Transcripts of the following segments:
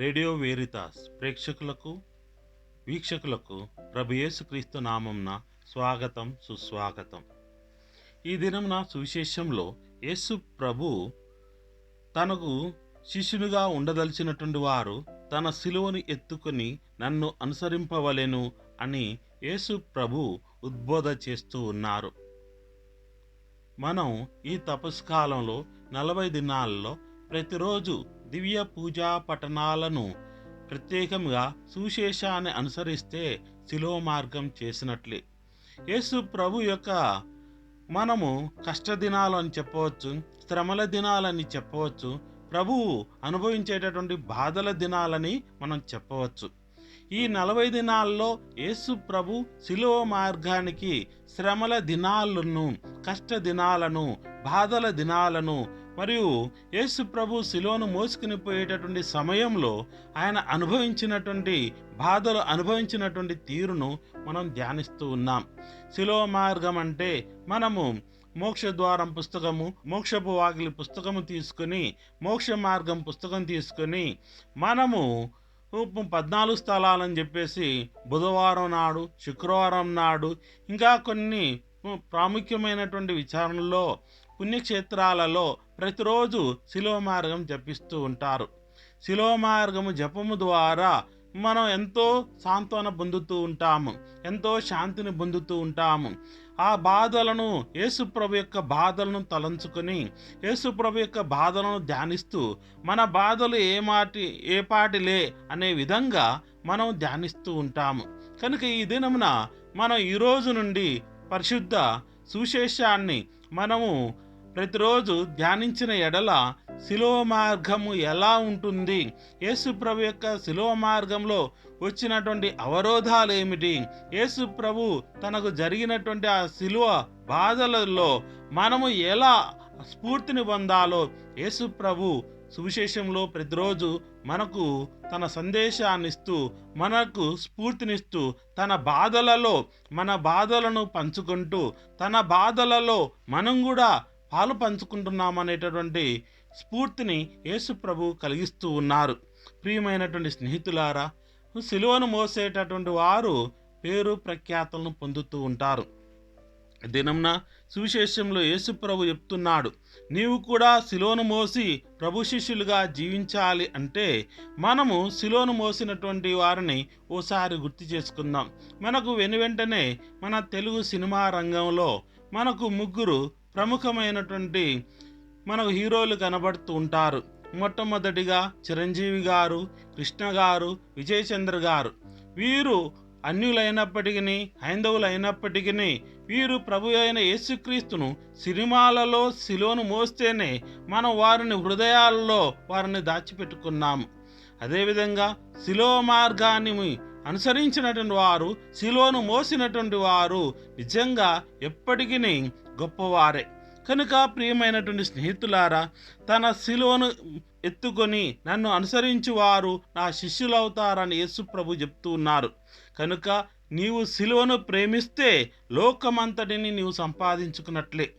Radio వేరితాస్ ప్రేక్షకులకు వీక్షకులకు ప్రభు యేసుక్రీస్తు నామంన స్వాగతం సుస్వాగతం. ఈ దినంన సువిశేషంలో యేసు ప్రభు తనకు శిష్యునిగా ఉండదలిచినటువంటి వారు తన శిలువను ఎత్తుకొని నన్ను అనుసరింపవలెను అని యేసు ప్రభు ఉద్బోధ చేస్తూ ఉన్నారు. మనం ఈ తపస్కాలంలో నలభై దినాల్లో ప్రతిరోజు దివ్య పూజా పఠనాలను ప్రత్యేకంగా సుశేషాన్ని అనుసరిస్తే శిలో మార్గం చేసినట్లే. యేసు ప్రభు యొక్క మనము కష్టదినాలు అని చెప్పవచ్చు శ్రమల దినాలని చెప్పవచ్చు ప్రభువు అనుభవించేటటువంటి బాధల దినాలని మనం చెప్పవచ్చు. ఈ నలభై దినాల్లో యేసు ప్రభు శిలువ మార్గానికి శ్రమల దినాలను కష్ట దినాలను బాధల దినాలను మరియు యేసు ప్రభు శిలోను మోసుకుని పోయేటటువంటి సమయంలో ఆయన అనుభవించినటువంటి బాధలు అనుభవించినటువంటి తీరును మనం ధ్యానిస్తూ ఉన్నాం. శిలో మార్గం అంటే మనము మోక్ష ద్వారం పుస్తకము మోక్షపు వాకిలి పుస్తకము తీసుకొని మోక్ష మార్గం పుస్తకం తీసుకొని మనము పద్నాలుగు స్థలాలని చెప్పేసి బుధవారం నాడు శుక్రవారం నాడు ఇంకా కొన్ని ప్రాముఖ్యమైనటువంటి విచారణలో పుణ్యక్షేత్రాలలో ప్రతిరోజు శిలువ మార్గం జపిస్తూ ఉంటారు. శిలో మార్గము జపము ద్వారా మనం ఎంతో సాంత్వన పొందుతూ ఉంటాము. ఎంతో శాంతిని పొందుతూ ఉంటాము. ఆ బాధలను యేసుప్రభు యొక్క బాధలను తలంచుకొని యేసుప్రభు యొక్క బాధలను ధ్యానిస్తూ మన బాధలు ఏమాటి ఏపాటిలే అనే విధంగా మనం ధ్యానిస్తూ ఉంటాము. కనుక ఈ దినమున మనం ఈరోజు నుండి పరిశుద్ధ సుశేషాన్ని మనము ప్రతిరోజు ధ్యానించిన ఎడల శిలువ మార్గము ఎలా ఉంటుంది? యేసుప్రభు యొక్క శిలువ మార్గంలో వచ్చినటువంటి అవరోధాలు ఏమిటి యేసు ప్రభు తనకు జరిగినటువంటి ఆ శిలువ బాధలలో మనము ఎలా స్ఫూర్తిని పొందాలో? యేసు ప్రభు సువిశేషంలో ప్రతిరోజు మనకు తన సందేశాన్ని ఇస్తూ మనకు స్ఫూర్తినిస్తూ తన బాధలలో మన బాధలను పంచుకుంటూ తన బాధలలో మనం కూడా పాలు పంచుకుంటున్నామనేటటువంటి స్ఫూర్తిని యేసు ప్రభు కలిగిస్తూ ఉన్నారు. ప్రియమైనటువంటి స్నేహితులారా సిలువను మోసేటటువంటి వారు పేరు ప్రఖ్యాతలను పొందుతూ ఉంటారు. దినంన సువిశేషంలో యేసుప్రభు చెప్తున్నాడు. నీవు కూడా శిలోను మోసి ప్రభు శిష్యులుగా జీవించాలి అంటే మనము శిలోను మోసినటువంటి వారిని ఓసారి గుర్తు చేసుకుందాం. మనకు వెను వెంటనే మన తెలుగు సినిమా రంగంలో మనకు ముగ్గురు ప్రముఖమైనటువంటి మనకు హీరోలు కనబడుతూ ఉంటారు. మొట్టమొదటిగా చిరంజీవి గారు కృష్ణ గారు విజయచంద్ర గారు. వీరు అన్యులైనప్పటికీ హైందవులైనప్పటికీ వీరు ప్రభు అయిన యేసుక్రీస్తును సినిమాలలో శిలోను మోస్తేనే మనం వారిని హృదయాల్లో వారిని దాచిపెట్టుకున్నాము. అదేవిధంగా శిలో మార్గాన్ని అనుసరించినటువంటి వారు శిలోను మోసినటువంటి వారు నిజంగా ఎప్పటికీ గొప్పవారే. కనుక ప్రియమైనటువంటి స్నేహితులారా తన శిలువను ఎత్తుకొని నన్ను అనుసరించి వారు నా శిష్యులవుతారని యేసు ప్రభు చెప్తూ ఉన్నారు. కనుక నీవు శిలువను ప్రేమిస్తే లోకమంతటిని నీవు సంపాదించుకున్నట్లే.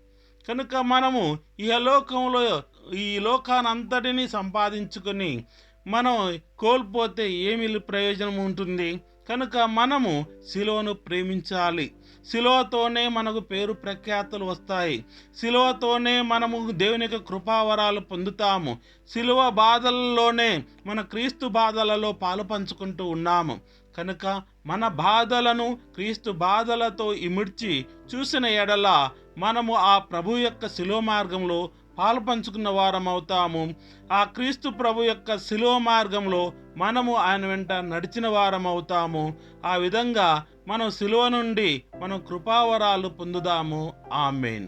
కనుక మనము ఈ లోకంలో ఈ లోకానంతటిని సంపాదించుకొని మనం కోల్పోతే ఏమి ప్రయోజనం ఉంటుంది? కనుక మనము శిలువను ప్రేమించాలి. శిలువతోనే మనకు పేరు ప్రఖ్యాతులు వస్తాయి. శిలువతోనే మనము దేవుని యొక్క కృపావరాలు పొందుతాము. శిలువ బాధలలోనే మన క్రీస్తు బాధలలో పాలు పంచుకుంటూ ఉన్నాము. కనుక మన బాధలను క్రీస్తు బాధలతో ఇమిడ్చి చూసిన ఎడల మనము ఆ ప్రభు యొక్క శిలువ మార్గంలో పాలు పంచుకున్న వారం అవుతాము ఆ క్రీస్తు ప్రభు యొక్క శిలువ మార్గంలో మనము ఆయన వెంట నడిచిన వారం అవుతాము ఆ విధంగా మనం శిలువ నుండి మనం కృపావరాలు పొందుదాము. ఆమెన్.